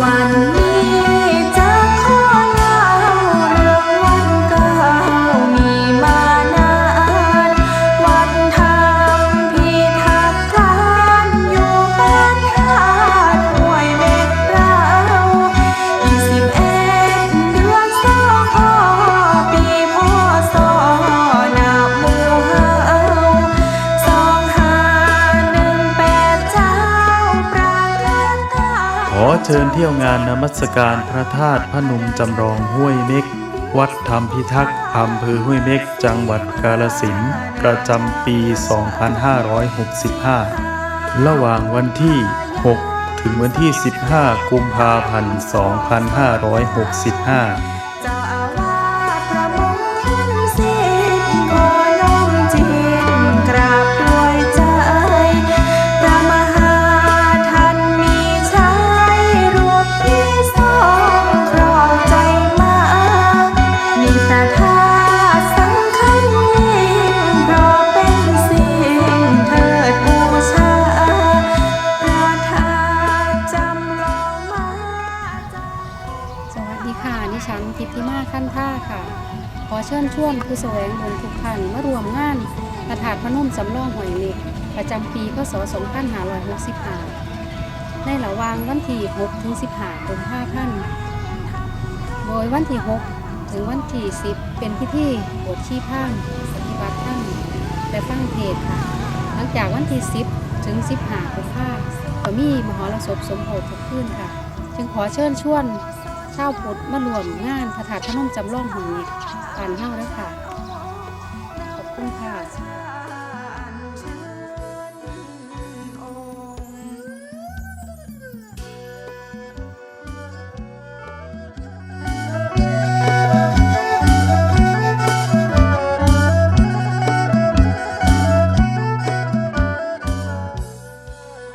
วั อเชิญเที่ยวงานนมัสการพระธาตุพนมจำลองห้วยเม็ก วัดธรรมพิทักษ์อำเภอห้วยเม็ก จังหวัดกาลสินประจำปี 2565 ระหว่างวันที่ 6 ถึงวันที่ 15 กุมภาพันธ์ 2565 ฉันทิติมาขั้นท่าค่ะ ขอเชิญชวนผู้แสวงบุญทุกท่านมารวมงานพระธาตุพนมสำรองหอยเล็ก ประจำปีพศ2565ในระหว่างวันที่6ถึง15กุมภาพันธ์โดยวันที่ 6 ถึงวันที่ 10 เป็นพิธีบวชชีพรานปฏิบัติธรรมและฟังเทศค่ะ หลังจากวันที่ 10 ถึง 15กุมภาพันธ์ก็มีมหรสพสมโภชทุกคืนค่ะ จึงขอเชิญชวน ชาวพุทธมารวมงานพระธาตุพนมจำลองแห่งนี้ปานเฮาแล้วค่ะ ขอบคุณค่ะ